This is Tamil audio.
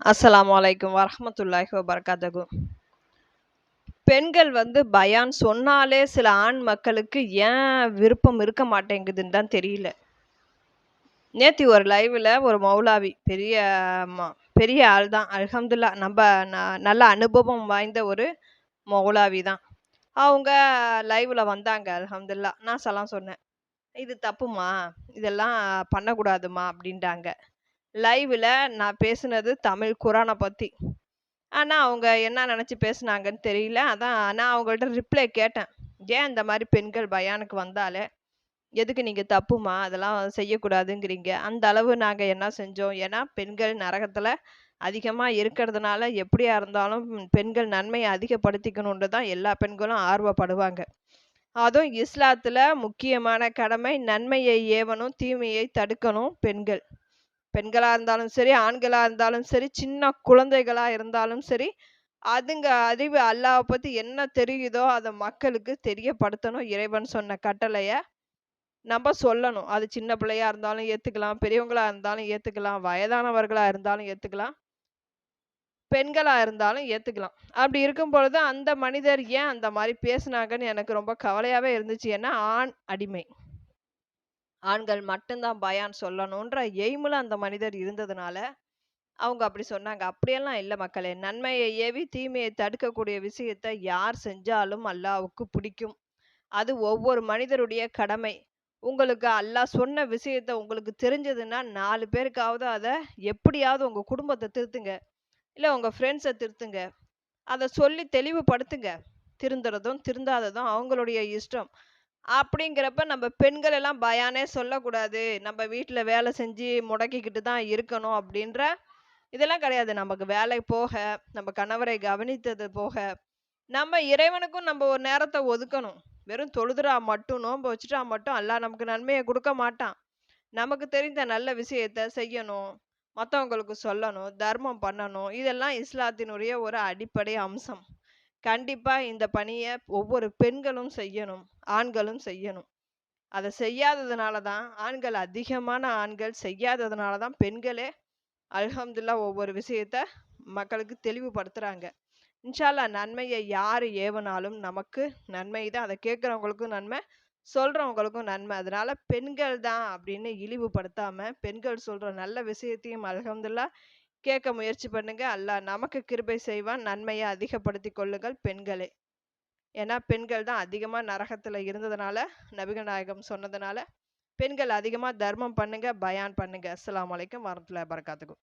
அஸ்லாம் அலைக்கும் வரமத்துல்லாஹி வபரகாத்துஹு. பெண்கள் வந்து பயான் சொன்னாலே சில ஆண் மக்களுக்கு ஏன் விருப்பம் இருக்க மாட்டேங்குதுன்னு தான் தெரியல. நேத்தி ஒரு லைவில் ஒரு மௌலாவி பெரிய ம பெரிய ஆள் தான். அல்ஹம்துலில்லாஹ் நம்ம நல்ல அனுபவம் வாய்ந்த ஒரு மௌலாவி தான். அவங்க லைவில் வந்தாங்க அல்ஹம்துலில்லாஹ். நான் சலாம் சொன்னேன். "இது தப்புமா இதெல்லாம் பண்ணக்கூடாதும்மா" அப்படின்ட்டாங்க. லைவில் நான் பேசுனது தமிழ் குரானை பற்றி ஆனால் அவங்க என்ன நினச்சி பேசுனாங்கன்னு தெரியல. அதான் நான் அவங்கள்ட்ட ரிப்ளை கேட்டேன். "ஏன் இந்த மாதிரி பெண்கள் பயானுக்கு வந்தாலே, எதுக்கு நீங்கள் தப்புமா அதெல்லாம் செய்யக்கூடாதுங்கிறீங்க? அந்த அளவு நாங்கள் என்ன செஞ்சோம்? ஏன்னா, பெண்கள் நரகத்தில் அதிகமாக இருக்கிறதுனால, எப்படியா இருந்தாலும் பெண்கள் நன்மையை அதிகப்படுத்திக்கணுன்ட்டு தான் எல்லா பெண்களும் ஆர்வப்படுவாங்க. அதுவும் இஸ்லாத்தில் முக்கியமான கடமை நன்மையை ஏவணும், தீமையை தடுக்கணும் பெண்கள். பெண்களாக இருந்தாலும் சரி, ஆண்களாக இருந்தாலும் சரி, சின்ன குழந்தைகளாக இருந்தாலும் சரி, அதுங்க அறிவு அல்லாவை பற்றி என்ன தெரியுதோ, அதை மக்களுக்கு தெரியப்படுத்தணும். இறைவன் சொன்ன கட்டளையை நம்ம சொல்லணும். அது சின்ன பிள்ளையா இருந்தாலும் ஏற்றுக்கலாம் பெரியவங்களா இருந்தாலும் ஏற்றுக்கலாம் வயதானவர்களாக இருந்தாலும் ஏத்துக்கலாம். பெண்களாக இருந்தாலும் ஏற்றுக்கலாம் அப்படி இருக்கும் பொழுது, அந்த மனிதர் ஏன் அந்த மாதிரி பேசுனாங்கன்னு எனக்கு ரொம்ப கவலையாகவே இருந்துச்சு. ஏன்னா, ஆண் அடிமை. ஆண்கள் மட்டும்தான் பயான் சொல்லணுன்ற எய்ம்ல அந்த மனிதர் இருந்ததுனால, அவங்க அப்படி சொன்னாங்க. அப்படியெல்லாம் இல்லை மக்களே. நன்மையை ஏவி தீமையை தடுக்கக்கூடிய விஷயத்த யார் செஞ்சாலும் அல்லாவுக்கு பிடிக்கும். அது ஒவ்வொரு மனிதருடைய கடமை. உங்களுக்கு அல்லாஹ் சொன்ன விஷயத்த உங்களுக்கு தெரிஞ்சதுன்னா, நாலு பேருக்காவது அதை எப்படியாவது உங்கள் குடும்பத்தை திருத்துங்க. இல்லை உங்கள் ஃப்ரெண்ட்ஸை திருத்துங்க. அதை சொல்லி தெளிவுபடுத்துங்க. திருந்துறதும், திருந்தாததும் அவங்களுடைய இஷ்டம். அப்படிங்கிறப்ப நம்ம பெண்கள் எல்லாம் பயானே சொல்லக்கூடாது. நம்ம வீட்டில் வேலை செஞ்சு முடக்கிக்கிட்டு தான் இருக்கணும் அப்படின்ற இதெல்லாம் கிடையாது. நமக்கு வேலை போக, நம்ம கணவரை கவனித்தது போக, நம்ம இறைவனுக்கும் நம்ம ஒரு நேரத்தை ஒதுக்கணும். வெறும் தொழுதுறா மட்டும், நோன்பு வச்சுட்டா மட்டும் அல்லாஹ் நமக்கு நன்மையை கொடுக்க மாட்டான். நமக்கு தெரிந்த நல்ல விஷயத்த செய்யணும். மற்றவங்களுக்கு சொல்லணும், தர்மம் பண்ணணும். இதெல்லாம் இஸ்லாத்தினுடைய ஒரு அடிப்படை அம்சம். கண்டிப்பாக இந்த பணியை ஒவ்வொரு பெண்களும் செய்யணும். ஆண்களும் செய்யணும். அதை செய்யாததுனால தான் ஆண்கள் அதிகமான ஆண்கள் செய்யாததுனால தான் பெண்களே அல்ஹம்துல்லா ஒவ்வொரு விஷயத்த மக்களுக்கு தெளிவுபடுத்துகிறாங்க இன்ஷால்லா நன்மையை யார் ஏவனாலும் நமக்கு நன்மை தான். அதை கேட்குறவங்களுக்கும் நன்மை, சொல்கிறவங்களுக்கும் நன்மை. அதனால் பெண்கள் தான் அப்படின்னு இழிவுபடுத்தாமல் பெண்கள் சொல்கிற நல்ல விஷயத்தையும் அல்ஹம்துல்லா கேட்க முயற்சி பண்ணுங்க. அல்லாஹ் நமக்கு கிருபை செய்வான். நன்மைய அதிகப்படுத்தி கொள்ளுங்கள் பெண்களே. ஏன்னா, பெண்கள் தான் அதிகமா நரகத்துல இருந்ததுனால, நபிகள் நாயகம் சொன்னதுனால, பெண்கள் அதிகமா தர்மம் பண்ணுங்க, பயான் பண்ணுங்க. அஸ்லாம் அலைக்கும் வரஹ்மத்துல்லாஹி வபரகாத்துஹு.